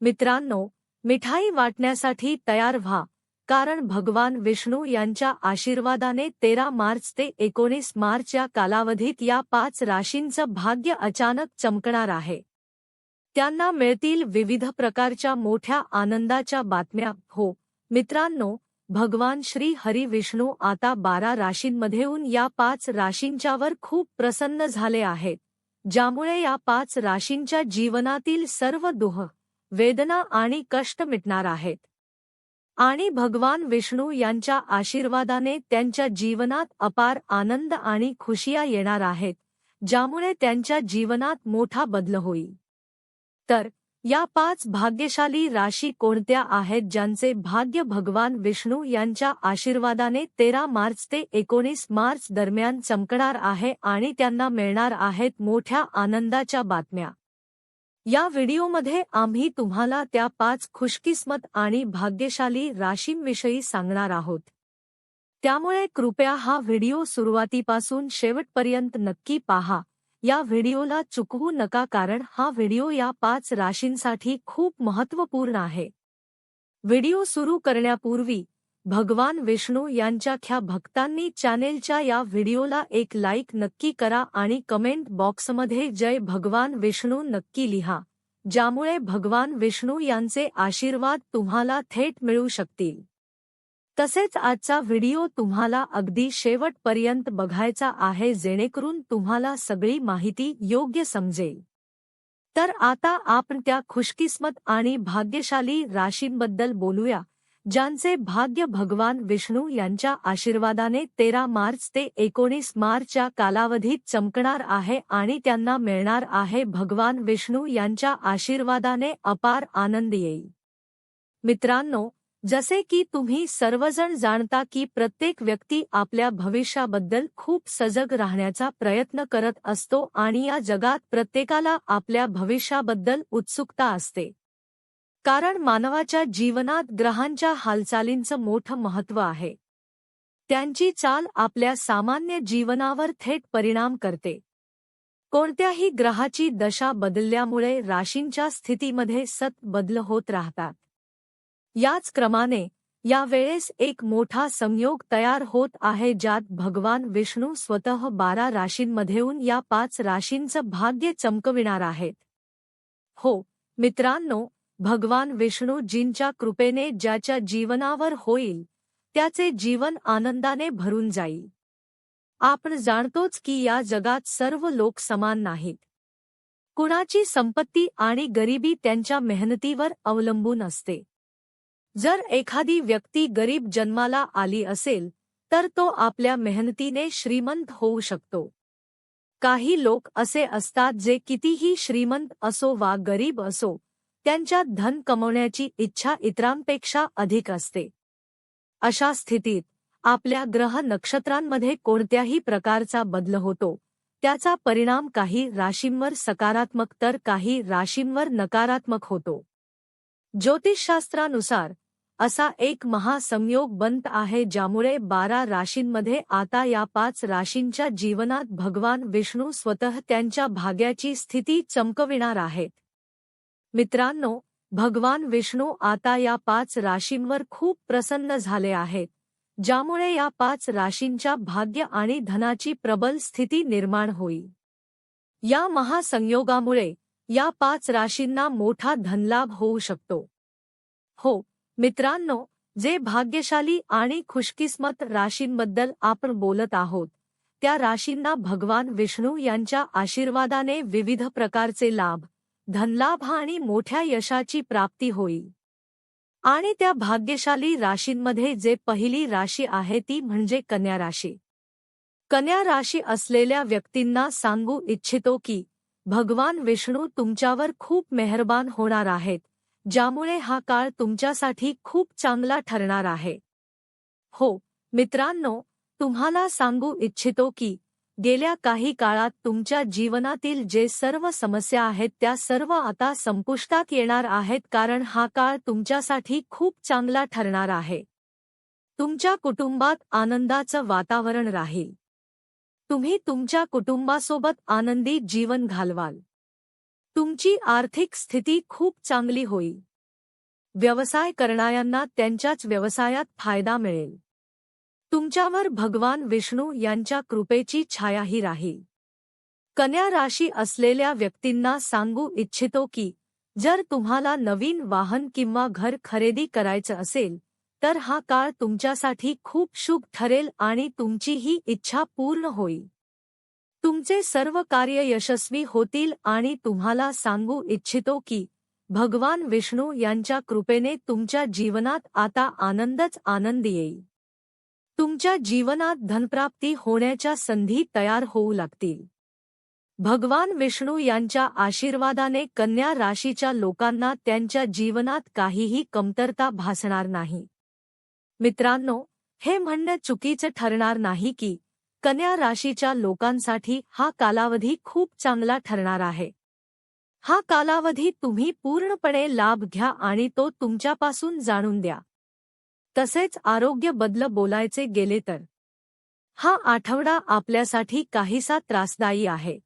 मित्रांनो मिठाई वाटण्यासाठी तयार व्हा कारण भगवान विष्णू यांच्या आशीर्वादाने तेरा मार्च ते एकोणीस मार्च या कालावधीत या पाच राशींचं भाग्य अचानक चमकणार आहे. त्यांना मिळतील विविध प्रकारच्या मोठ्या आनंदाच्या बातम्या. हो मित्रांनो भगवान श्री हरी विष्णू आता बारा राशींमध्येहून या पाच राशींच्यावर खूप प्रसन्न झाले आहेत ज्यामुळे या पाच राशींच्या जीवनातील सर्व दुह वेदना आणि कष्ट मिटणार आहेत. आणि भगवान विष्णू यांच्या आशीर्वादाने त्यांच्या जीवनात अपार आनंद आणि खुशिया येणार आहेत ज्यामुळे त्यांच्या जीवनात मोठा बदल होईल. तर या पाच भाग्यशाली राशी कोणत्या आहेत ज्यांचे भाग्य भगवान विष्णू यांच्या आशीर्वादाने तेरा मार्च ते एकोणीस मार्च दरम्यान चमकणार आहे आणि त्यांना मिळणार आहेत मोठ्या आनंदाच्या बातम्या? या व्हिडिओमध्ये आम्ही तुम्हाला त्या पाच खुशकिस्मत आणि भाग्यशाली राशींविषयी सांगणार आहोत. त्यामुळे कृपया हा व्हिडिओ सुरुवातीपासून शेवटपर्यंत नक्की पहा. या व्हिडिओला चुकवू नका कारण हा व्हिडिओ या पाच राशींसाठी खूप महत्त्वपूर्ण आहे. व्हिडिओ सुरू करण्यापूर्वी भगवान विष्णू यांच्या ख्या भक्तांनी चॅनेलच्या या व्हिडिओला एक लाईक नक्की करा आणि कमेंट बॉक्समध्ये जय भगवान विष्णू नक्की लिहा ज्यामुळे भगवान विष्णू यांचे आशीर्वाद तुम्हाला थेट मिळू शकतील. तसेच आजचा व्हिडिओ तुम्हाला अगदी शेवटपर्यंत बघायचा आहे जेणेकरून तुम्हाला सगळी माहिती योग्य समजेल. तर आता आपण त्या खुशकिस्मत आणि भाग्यशाली राशींबद्दल बोलूया. ज्यांचे भाग्य भगवान विष्णू यांच्या आशीर्वादाने तेरा मार्च ते एकोणीस मार्चच्या कालावधीत चमकणार आहे आणि त्यांना मिळणार आहे भगवान विष्णू यांच्या आशीर्वादाने अपार आनंद येईल. मित्रांनो जसे की तुम्ही सर्वजण जाणता की प्रत्येक व्यक्ती आपल्या भविष्याबद्दल खूप सजग राहण्याचा प्रयत्न करत असतो आणि या जगात प्रत्येकाला आपल्या भविष्याबद्दल उत्सुकता असते. कारण मानवाच्या जीवनात ग्रहांच्या हालचालींचं मोठं महत्त्व आहे. त्यांची चाल आपल्या सामान्य जीवनावर थेट परिणाम करते. कोणत्याही ग्रहाची दशा बदलल्यामुळे राशींच्या स्थितीमध्ये सत बदल होत राहतात. याच क्रमाने यावेळेस एक मोठा संयोग तयार होत आहे ज्यात भगवान विष्णू स्वतः बारा राशींमध्येहून या पाच राशींचं भाग्य चमकविणार आहेत. हो मित्रांनो भगवान विष्णूजींच्या कृपेने ज्याच्या जीवनावर होईल त्याचे जीवन आनंदाने भरून जाईल. आपण जाणतोच की या जगात सर्व लोक समान नाहीत. कुणाची संपत्ती आणि गरिबी त्यांच्या मेहनतीवर अवलंबून असते. जर एखादी व्यक्ती गरीब जन्माला आली असेल तर तो आपल्या मेहनतीने श्रीमंत होऊ शकतो. काही लोक असे असतात जे कितीही श्रीमंत असो वा गरीब असो त्यांच्यात धन कमवण्याची इच्छा इतरांपेक्षा अधिक असते. अशा स्थितीत आपल्या ग्रह नक्षत्रांमध्ये कोणत्याही प्रकारचा बदल होतो त्याचा परिणाम काही राशींवर सकारात्मक तर काही राशींवर नकारात्मक होतो. ज्योतिषशास्त्रानुसार असा एक महासंयोग बनत आहे ज्यामुळे बारा राशींमध्ये आता या पाच राशींच्या जीवनात भगवान विष्णू स्वतः त्यांच्या भाग्याची स्थिती चमकविणार आहेत. मित्रांनो भगवान विष्णू आता या पाच राशींवर खूप प्रसन्न झाले आहेत ज्यामुळे या पाच राशींच्या भाग्य आणि धनाची प्रबल स्थिती निर्माण होईल. या महासंयोगामुळे या पाच राशींना मोठा धनलाभ होऊ शकतो. हो मित्रांनो जे भाग्यशाली आणि खुशकिस्मत राशींबद्दल आपण बोलत आहोत त्या राशींना भगवान विष्णू यांच्या आशीर्वादाने विविध प्रकारचे लाभ धनलाभ आणि मोठ्या यशाची प्राप्ती होईल. आणि त्या भाग्यशाली राशींमध्ये जे पहिली राशी आहे ती म्हणजे कन्या राशी. कन्या राशी असलेल्या व्यक्तींना सांगू इच्छितो की भगवान विष्णू तुमच्यावर खूप मेहरबान होणार आहेत ज्यामुळे हा काळ तुमच्यासाठी खूप चांगला ठरणार आहे. हो मित्रांनो तुम्हाला सांगू इच्छितो की गेल्या काही काळात तुमच्या जीवनातील जे सर्व समस्या आहेत त्या सर्व आता संपुष्टात येणार आहेत कारण हा काळ तुमच्यासाठी खूप चांगला ठरणार आहे. तुमच्या कुटुंबात आनंदाचं वातावरण राहील. तुम्ही तुमच्या कुटुंबासोबत आनंदी जीवन घालवाल. तुमची आर्थिक स्थिती खूप चांगली होईल. व्यवसाय करणाऱ्यांना त्यांच्याच व्यवसायात फायदा मिळेल. तुमच्यावर भगवान विष्णू यांच्या कृपेची छायाही राहील. कन्या राशी असलेल्या व्यक्तींना सांगू इच्छितो की जर तुम्हाला नवीन वाहन किंवा घर खरेदी करायचं असेल तर हा काळ तुमच्यासाठी खूप शुभ ठरेल आणि तुमची ही इच्छा पूर्ण होईल. तुमचे सर्व कार्य यशस्वी होतील आणि तुम्हाला सांगू इच्छितो की भगवान विष्णू यांच्या कृपेने तुमच्या जीवनात आता आनंदच आनंद येईल. तुमच्या जीवनात धनप्राप्ती होण्याच्या संधी तयार होऊ लागतील. भगवान विष्णू यांच्या आशीर्वादाने कन्या राशीच्या लोकांना त्यांच्या जीवनात काहीही कमतरता भासणार नाही. मित्रांनो हे म्हणणं चुकीचं ठरणार नाही की कन्या राशीच्या लोकांसाठी हा कालावधी खूप चांगला ठरणार आहे. हा कालावधी तुम्ही पूर्णपणे लाभ घ्या आणि तो तुमच्यापासून जाणून द्या. तसेच आरोग्य बदल बोलायचे गेले तर. हा आठवडा आपल्यासाठी काहीसा त्रासदायी आहे.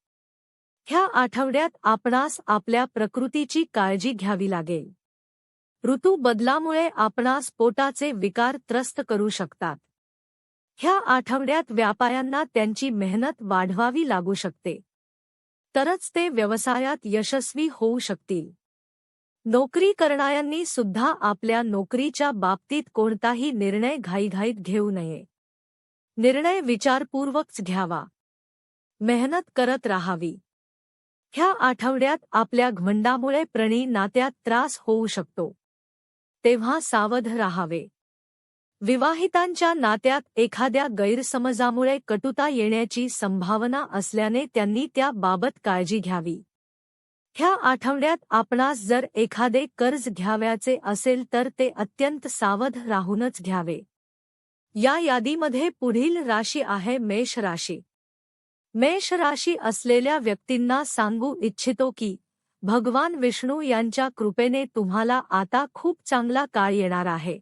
ह्या आठवड्यात आपणास आपल्या प्रकृतीची काळजी घ्यावी लागेल. ऋतू बदलामुळे आपणास पोटाचे विकार त्रस्त करू शकतात. ह्या आठवड्यात व्यापाऱ्यांना त्यांची मेहनत वाढवावी लागू शकते. तरच ते व्यवसायात यशस्वी होऊ शकतील. नोकरी करणाऱ्यांनी सुद्धा आपल्या नोकरीच्या बाबतीत कोणताही निर्णय घाईघाईत घेऊ नये. निर्णय विचारपूर्वकच घ्यावा. मेहनत करत राहावी. ह्या आठवड्यात आपल्या घमंडामुळे प्रणी नात्यात त्रास होऊ शकतो. तेव्हा सावध राहावे. विवाहितांच्या नात्यात एखाद्या गैरसमजामुळे कटुता येण्याची संभावना असल्याने त्यांनी त्याबाबत काळजी घ्यावी. ह्या आठवड्यात आपणास जर एखादे कर्ज घ्याव्याचे असेल तर ते अत्यंत सावध राहूनच घ्यावे. या यादीमध्ये पुढील राशी आहे मेष राशी. मेष राशी असलेल्या व्यक्तींना सांगू इच्छितो की भगवान विष्णू यांच्या कृपेने तुम्हाला आता खूप चांगला काळ येणार आहे.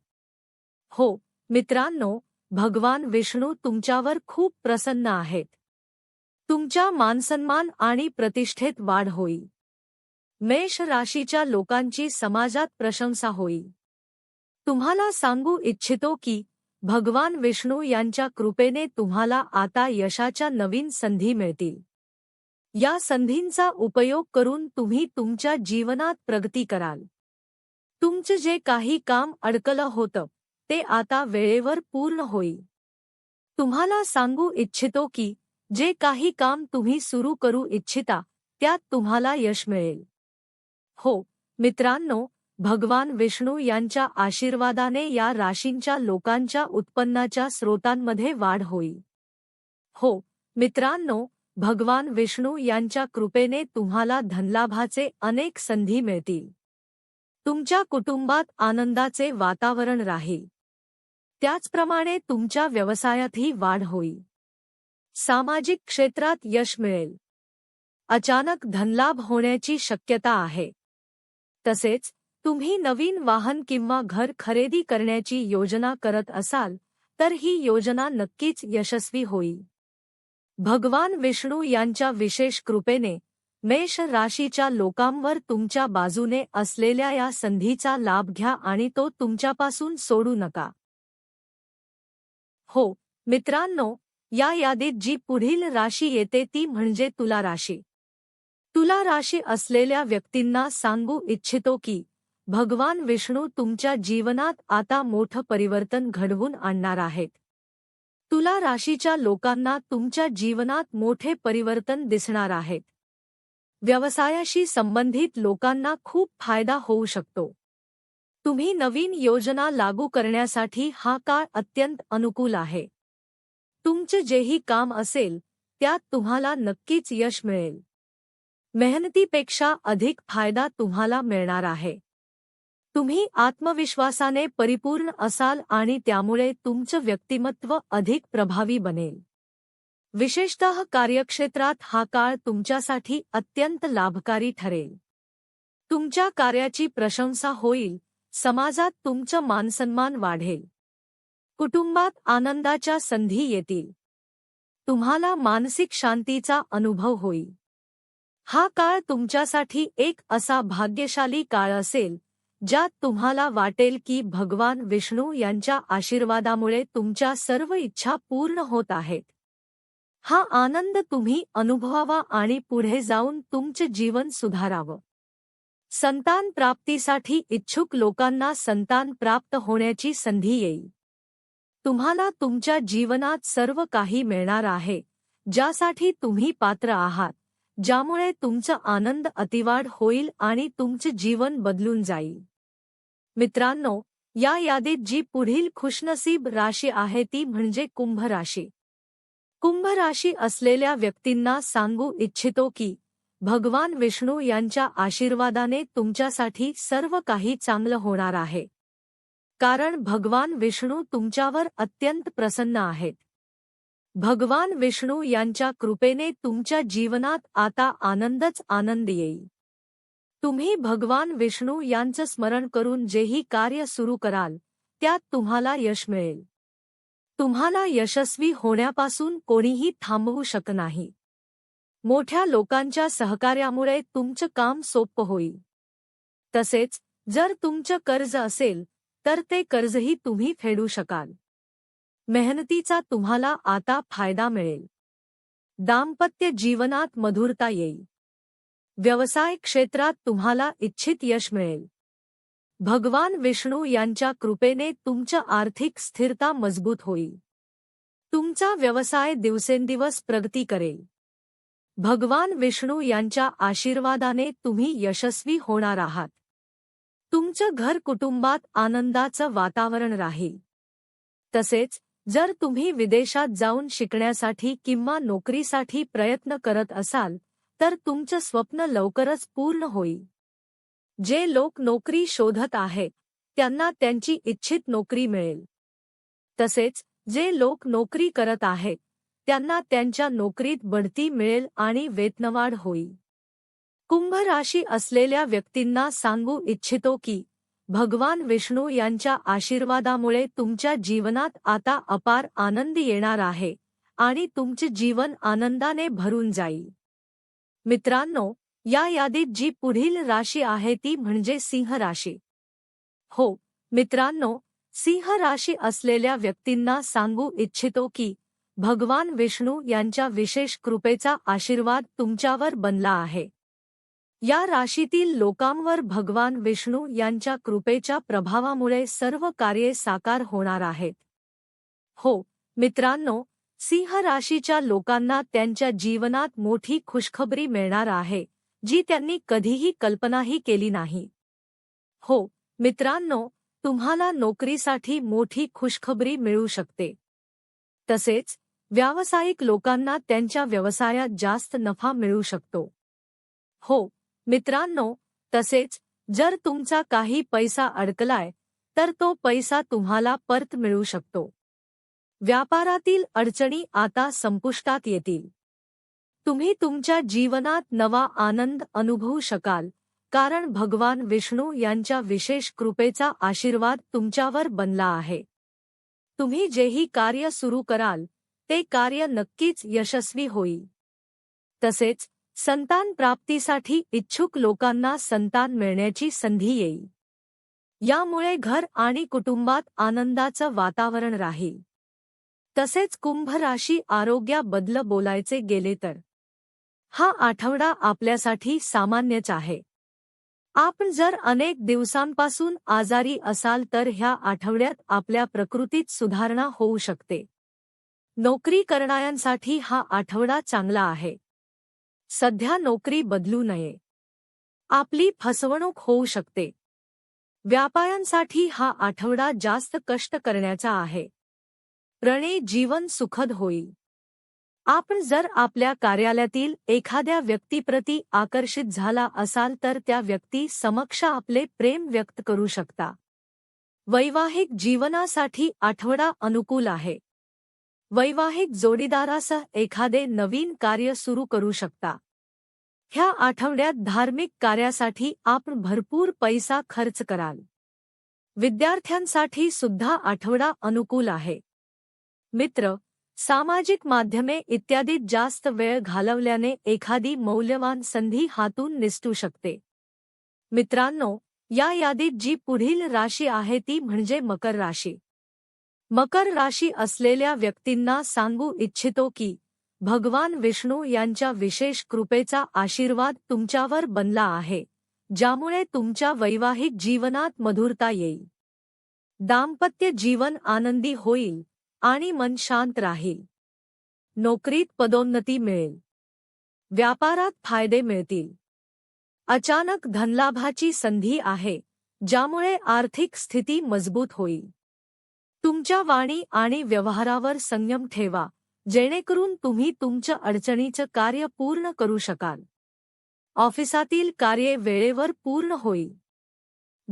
हो मित्रांनो भगवान विष्णू तुमच्यावर खूप प्रसन्न आहेत. तुमच्या मानसन्मान आणि प्रतिष्ठेत वाढ होईल. मेष राशीच्या लोकांची समाजात प्रशंसा होईल. तुम्हाला सांगू इच्छितो की भगवान विष्णू यांच्या कृपेने तुम्हाला आता यशाच्या नवीन संधी मिळतील. या संधींचा उपयोग करून तुम्ही तुमच्या जीवनात प्रगती कराल. तुमचं जे काही काम अडकलं होतं ते आता वेळेवर पूर्ण होईल. तुम्हाला सांगू इच्छितो की जे काही काम तुम्ही सुरू करू इच्छिता त्यात तुम्हाला यश मिळेल. हो मित्रांनो भगवान विष्णू यांच्या आशीर्वादाने या राशींच्या लोकांच्या उत्पन्नाच्या स्रोतांमध्ये वाढ होईल. हो मित्रांनो भगवान विष्णू यांच्या कृपेने तुम्हाला धनलाभाचे अनेक संधी मिळतील. तुमच्या कुटुंबात आनंदाचे वातावरण राहील. त्याचप्रमाणे तुमच्या व्यवसायातही वाढ होईल. सामाजिक क्षेत्रात यश मिळेल. अचानक धनलाभ होण्याची शक्यता आहे. तसेच तुम्ही नवीन वाहन किंवा घर खरेदी करण्याची योजना करत असाल तर ही योजना नक्कीच यशस्वी होईल. भगवान विष्णू यांच्या विशेष कृपेने मेष राशीच्या लोकांवर तुमच्या बाजूने असलेल्या या संधीचा लाभ घ्या आणि तो तुमच्यापासून सोडू नका. हो मित्रांनो या यादीत जी पुढील राशी येते ती म्हणजे तुला राशी. तुला राशी असलेल्या व्यक्तींना सांगू इच्छितो की भगवान विष्णू तुमच्या जीवनात आता मोठं परिवर्तन घडवून आणणार आहेत. तुला राशीच्या लोकांना तुमच्या जीवनात मोठे परिवर्तन दिसणार आहेत. व्यवसायाशी संबंधित लोकांना खूप फायदा होऊ शकतो. तुम्ही नवीन योजना लागू करण्यासाठी हा काळ अत्यंत अनुकूल आहे. तुमचे जेही काम असेल त्यात तुम्हाला नक्कीच यश मिळेल. मेहनतीपेक्षा अधिक फायदा तुम्हाला मिळणार आहे. तुम्ही आत्मविश्वासाने परिपूर्ण असाल आणि त्यामुळे तुमचं व्यक्तिमत्व अधिक प्रभावी बनेल. विशेषतः कार्यक्षेत्रात हा काळ तुमच्यासाठी अत्यंत लाभकारी ठरेल. तुमच्या कार्याची प्रशंसा होईल समाजात तुमचं मानसन्मान वाढेल. कुटुंबात आनंदाच्या संधी येतील. तुम्हाला मानसिक शांतीचा अनुभव होईल. हा काळ तुमच्यासाठी एक असा भाग्यशाली काळ असेल ज्यात तुम्हाला वाटेल की भगवान विष्णू यांच्या आशीर्वादामुळे तुमच्या सर्व इच्छा पूर्ण होत आहेत. हा आनंद तुम्ही अनुभवावा आणि पुढे जाऊन तुमचे जीवन सुधारावं. संतान प्राप्तीसाठी इच्छुक लोकांना संतान प्राप्त होण्याची संधी येईल. तुम्हाला तुमच्या जीवनात सर्व काही मिळणार आहे ज्यासाठी तुम्ही पात्र आहात. ज्यामुळे तुमचा आनंद अतिवाढ होईल आणि तुमचे जीवन बदलून जाईल. मित्रांनो या यादीत जी पुढील खुशनसीब राशी आहे ती म्हणजे कुंभ राशी कुंभ राशी असलेल्या व्यक्तींना सांगू इच्छितो की भगवान विष्णू यांच्या आशीर्वादाने तुमच्यासाठी सर्व काही चांगलं होणार आहे. कारण भगवान विष्णू तुमच्यावर अत्यंत प्रसन्न आहेत. भगवान विष्णू यांच्या कृपेने तुमच्या जीवनात आता आनंदच आनंद येईल. तुम्ही भगवान विष्णू यांचं स्मरण करून जेही कार्य सुरू कराल त्यात तुम्हाला यश मिळेल. तुम्हाला यशस्वी होण्यापासून कोणीही थांबवू शक नाही. मोठ्या लोकांच्या सहकार्यामुळे तुमचं काम सोपं होईल. तसेच जर तुमचं कर्ज असेल तर ते कर्जही तुम्ही फेडू शकाल. मेहनतीचा तुम्हाला आता फायदा मिळेल. दाम्पत्य जीवनात मधुरता येईल. व्यवसाय क्षेत्रात तुम्हाला इच्छित यश मिळेल. भगवान विष्णू यांच्या कृपेने तुमच्या आर्थिक स्थिरता मजबूत होईल. तुमचा व्यवसाय दिवसेंदिवस प्रगती करेल. भगवान विष्णू यांच्या आशीर्वादाने तुम्ही यशस्वी होणार आहात. तुमचं घर कुटुंबात आनंदाचं वातावरण राहील. तसेच जर तुम्ही विदेशात जाऊन शिकण्यासाठी किंवा नोकरीसाठी प्रयत्न करत असाल तर तुमचं स्वप्न लवकरच पूर्ण होईल. जे लोक नोकरी शोधत आहेत त्यांना त्यांची इच्छित नोकरी मिळेल. तसेच जे लोक नोकरी करत आहेत त्यांना त्यांच्या नोकरीत बढती मिळेल आणि वेतनवाढ होईल. कुंभ राशी असलेल्या व्यक्तींना सांगू इच्छितो की भगवान विष्णू यांच्या आशीर्वादामुळे तुमच्या जीवनात आता अपार आनंद येणार आहे आणि तुमचे जीवन आनंदाने भरून जाईल. मित्रांनो या यादीत जी पुढील राशी आहे ती म्हणजे सिंह राशी. हो मित्रांनो सिंह राशी असलेल्या व्यक्तींना सांगू इच्छितो की भगवान विष्णू यांच्या विशेष कृपेचा आशीर्वाद तुमच्यावर बनला आहे. या राशीतील लोकांवर भगवान विष्णू यांच्या कृपेच्या प्रभावामुळे सर्व कार्ये साकार होणार आहेत. हो मित्रांनो सिंह राशीच्या लोकांना त्यांच्या जीवनात मोठी खुशखबरी मिळणार आहे जी त्यांनी कधीही कल्पनाही केली नाही. हो मित्रांनो तुम्हाला नोकरीसाठी मोठी खुशखबरी मिळू शकते. तसेच व्यावसायिक लोकांना त्यांच्या व्यवसायात जास्त नफा मिळू शकतो. हो मित्रांनो तसेच जर तुमचा काही पैसा अडकलाय तर तो पैसा तुम्हाला परत मिळू शकतो. व्यापारातील अडचणी आता संपुष्टात येतील. तुम्ही तुमच्या जीवनात नवा आनंद अनुभवू शकाल कारण भगवान विष्णू यांच्या विशेष कृपेचा आशीर्वाद तुमच्यावर बनला आहे. तुम्ही जेही कार्य सुरू कराल ते कार्य नक्कीच यशस्वी होईल. तसेच संतान प्राप्तीसाठी इच्छुक लोकांना संतान मिळण्याची संधी येईल. यामुळे घर आणि कुटुंबात आनंदाचं वातावरण राहील. तसेच कुंभ राशी आरोग्याबद्दल बोलायचे गेले तर. हा आठवडा आपल्यासाठी सामान्यच आहे. आपण जर अनेक दिवसांपासून आजारी असाल तर ह्या आठवड्यात आपल्या प्रकृतीत सुधारणा होऊ शकते. नोकरी करणाऱ्यांसाठी हा आठवडा चांगला आहे. सध्या नोकरी बदलू नये. आपली फसवणूक होऊ शकते. व्यापाऱ्यांसाठी हा आठवडा जास्त कष्ट करण्याचा आहे. रणे जीवन सुखद होईल. आपण जर आपल्या कार्यालयातील एखाद्या व्यक्तीप्रती आकर्षित झाला असाल तर त्या व्यक्ती समक्ष आपले प्रेम व्यक्त करू शकता. वैवाहिक जीवनासाठी आठवडा अनुकूल आहे. वैवाहिक जोडीदारासह एखादे नवीन कार्य सुरू करू शकता. ह्या आठवड्यात धार्मिक कार्यासाठी आपण भरपूर पैसा खर्च कराल. विद्यार्थ्यांसाठी सुद्धा आठवडा अनुकूल आहे. मित्र, सामाजिक माध्यमे इत्यादीत जास्त वेळ घालवल्याने एखादी मौल्यवान संधी हातून निसटू शकते. मित्रांनो, या यादीत जी पुढील राशी आहे ती म्हणजे मकर राशी. मकर राशी असलेल्या व्यक्तींना सांगू इच्छितो की भगवान विष्णू यांच्या विशेष कृपेचा आशीर्वाद तुमच्यावर बनला आहे ज्यामुळे तुमच्या वैवाहिक जीवनात मधुरता येईल. दाम्पत्य जीवन आनंदी होईल आणि मन शांत राहील. नोकरीत पदोन्नती मिळेल. व्यापारात फायदे मिळतील. अचानक धनलाभाची संधी आहे ज्यामुळे आर्थिक स्थिती मजबूत होईल. तुमच्या वाणी आणि व्यवहारावर संयम ठेवा जेणेकरून तुम्ही तुमच्या अडचणीचं कार्य पूर्ण करू शकाल. ऑफिसातील कार्ये वेळेवर पूर्ण होईल.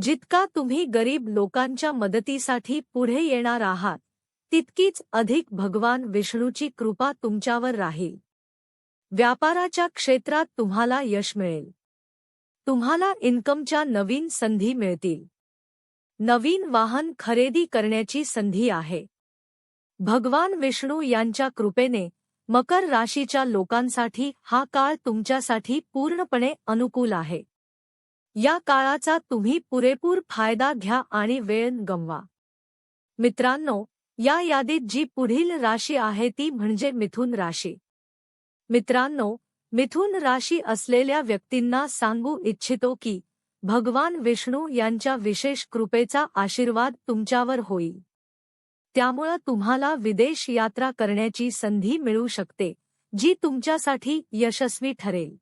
जितका तुम्ही गरीब लोकांच्या मदतीसाठी पुढे येणार आहात तितकीच अधिक भगवान विष्णूची कृपा तुमच्यावर राहील. व्यापाराच्या क्षेत्रात तुम्हाला यश मिळेल. तुम्हाला इन्कमच्या नवीन संधी मिळतील. नवीन वाहन खरेदी करण्याची संधी आहे. भगवान विष्णू यांच्या कृपेने मकर राशीच्या लोकांसाठी हा काळ तुमच्यासाठी पूर्णपणे अनुकूल आहे. या काळाचा तुम्ही पुरेपूर फायदा घ्या आणि वेळ गमवा. मित्रांनो या यादीत जी पुढील राशी आहे ती म्हणजे मिथुन राशी. मित्रांनो मिथुन राशी असलेल्या व्यक्तींना सांगू इच्छितो की भगवान विष्णू यांच्या विशेष कृपेचा आशीर्वाद तुमच्यावर होईल. त्यामुळं तुम्हाला विदेश यात्रा करण्याची संधी मिळू शकते जी तुमच्यासाठी यशस्वी ठरेल.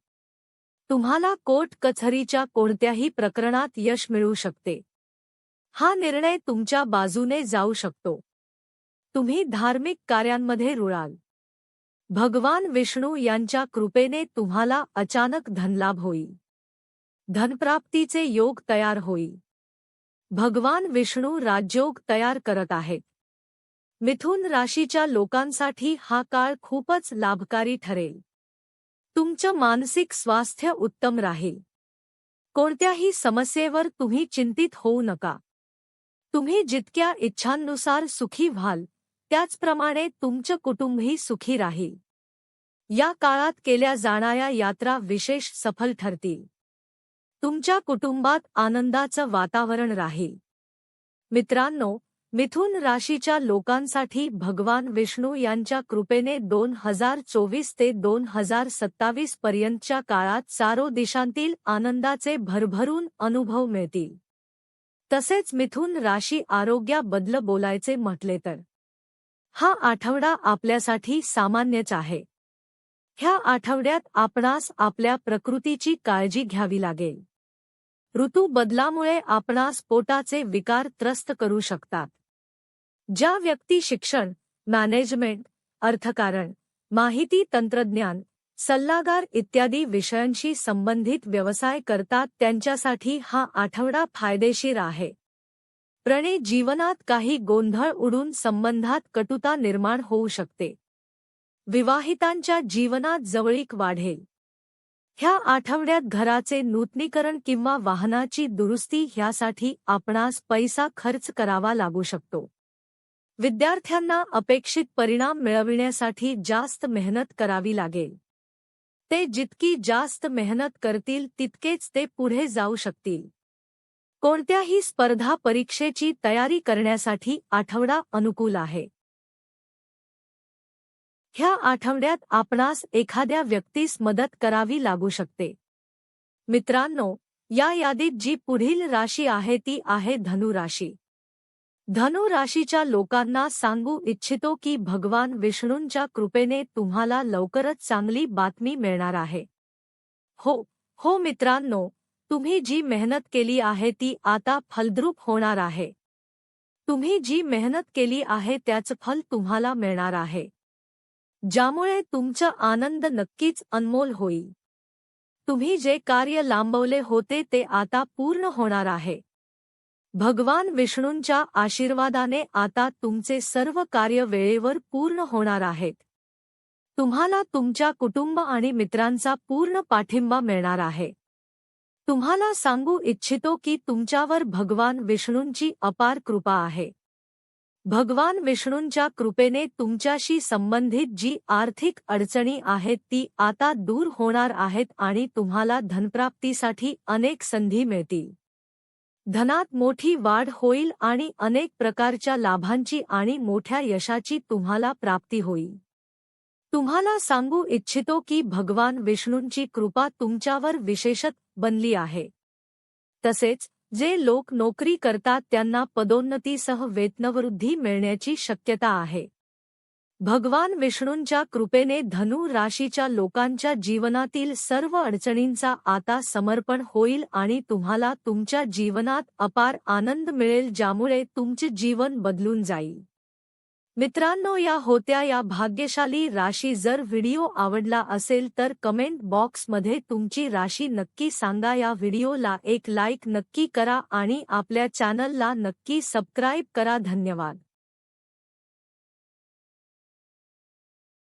तुम्हाला कोर्ट कचहरीच्या कोणत्याही प्रकरणात यश मिळू शकते. हा निर्णय तुमच्या बाजूने जाऊ शकतो. तुम्ही धार्मिक कार्यांमध्ये रुळाल. भगवान विष्णू यांच्या कृपेने तुम्हाला अचानक धनलाभ होईल. धनप्राप्तीचे योग तयार होईल. भगवान विष्णू राजयोग तयार करत आहेत. मिथुन राशीच्या लोकांसाठी हा काळ खूपच लाभकारी ठरेल. तुमचं मानसिक स्वास्थ्य उत्तम राहील. कोणत्याही समस्येवर तुम्ही चिंतित होऊ नका. तुम्ही जितक्या इच्छांनुसार सुखी व्हाल त्याचप्रमाणे तुमचं कुटुंबही सुखी राहील. या काळात केल्या जाणाऱ्या यात्रा विशेष सफल ठरतील. तुमच्या कुटुंबात आनंदाचं वातावरण राहील. मित्रांनो मिथुन राशीच्या लोकांसाठी भगवान विष्णू यांच्या कृपेने दोन हजार चोवीस ते दोन हजार सत्तावीस पर्यंतच्या काळात चारो दिशांतील आनंदाचे भरभरून अनुभव मिळतील. तसेच मिथुन राशी आरोग्याबद्दल बोलायचे म्हटले तर हा आठवडा आपल्यासाठी सामान्यच आहे. ह्या आठवड्यात आपणास आपल्या प्रकृतीची काळजी घ्यावी लागेल. ऋतू बदलामुळे आपणास पोटाचे विकार त्रस्त करू शकतात. ज्या व्यक्ती शिक्षण मॅनेजमेंट अर्थकारण माहिती तंत्रज्ञान सल्लागार इत्यादी विषयांशी संबंधित व्यवसाय करतात त्यांच्यासाठी हा आठवडा फायदेशीर आहे. प्रणे जीवनात काही गोंधळ उडून संबंधात कटुता निर्माण होऊ शकते. विवाहितांच्या जीवनात जवळीक वाढेल. ह्या आठवड्यात घराचे नूतनीकरण किंवा वाहनाची दुरुस्ती ह्यासाठी आपणास पैसा खर्च करावा लागू शकतो. विद्यार्थ्यांना अपेक्षित परिणाम मिळविण्यासाठी जास्त मेहनत करावी लागेल. ते जितकी जास्त मेहनत करतील तितकेच ते पुढे जाऊ शकतील. कोणत्याही स्पर्धा परीक्षेची तयारी करण्यासाठी आठवडा अनुकूल आहे. ह्या आठवड्यात आपणास एखाद्या व्यक्तीस मदत करावी लागू शकते. मित्रांनो या यादीत जी पुढील राशी आहे ती आहे धनु राशी. धनु राशीच्या लोकांना सांगू इच्छितो की भगवान विष्णूंच्या कृपेने तुम्हाला लवकरच चांगली बातमी मिळणार आहे. हो हो मित्रांनो तुम्ही जी मेहनत केली आहे ती आता फलद्रूप होणार आहे. तुम्ही जी मेहनत केली आहे त्याचं फल तुम्हाला मिळणार आहे. ज्यामुळे तुमचा आनंद नक्कीच अनमोल होईल. तुम्ही जे कार्य लांबवले होते ते आता पूर्ण होणार आहे. भगवान विष्णूंच्या आशीर्वादाने आता तुमचे सर्व कार्य वेळेवर पूर्ण होणार आहेत. तुम्हाला तुमच्या कुटुंब आणि मित्रांचा पूर्ण पाठिंबा मिळणार आहे. तुम्हाला सांगू इच्छितो की तुमच्यावर भगवान विष्णूंची अपार कृपा आहे. भगवान विष्णूंच्या कृपेने तुमच्याशी संबंधित जी आर्थिक अडचणी आहेत ती आता दूर होणार आहेत आणि तुम्हाला धनप्राप्तीसाठी अनेक संधी मिळतील. धनात मोठी वाढ होईल आणि अनेक प्रकारच्या लाभांची आणि मोठ्या यशाची तुम्हाला प्राप्ती होईल. तुम्हाला सांगू इच्छितो की भगवान विष्णूंची कृपा तुमच्यावर विशेषत बनली आहे. तसेच जे लोक नोकरी करतात त्यांना पदोन्नतीसह वेतनवृद्धी मिळण्याची शक्यता आहे. भगवान विष्णूंच्या कृपेने धनु राशीच्या लोकांच्या जीवनातील सर्व अडचणींचा आता समर्पण होईल आणि तुम्हाला तुमच्या जीवनात अपार आनंद मिळेल ज्यामुळे तुमचे जीवन बदलून जाईल. मित्रांनो या होत्या या भाग्यशाली राशी जर व्हिडिओ आवडला असेल तर कमेंट बॉक्समध्ये तुमची राशी नक्की सांगा. या व्हिडिओला एक लाईक नक्की करा आणि आपल्या चॅनलला नक्की सबस्क्राईब करा. धन्यवाद.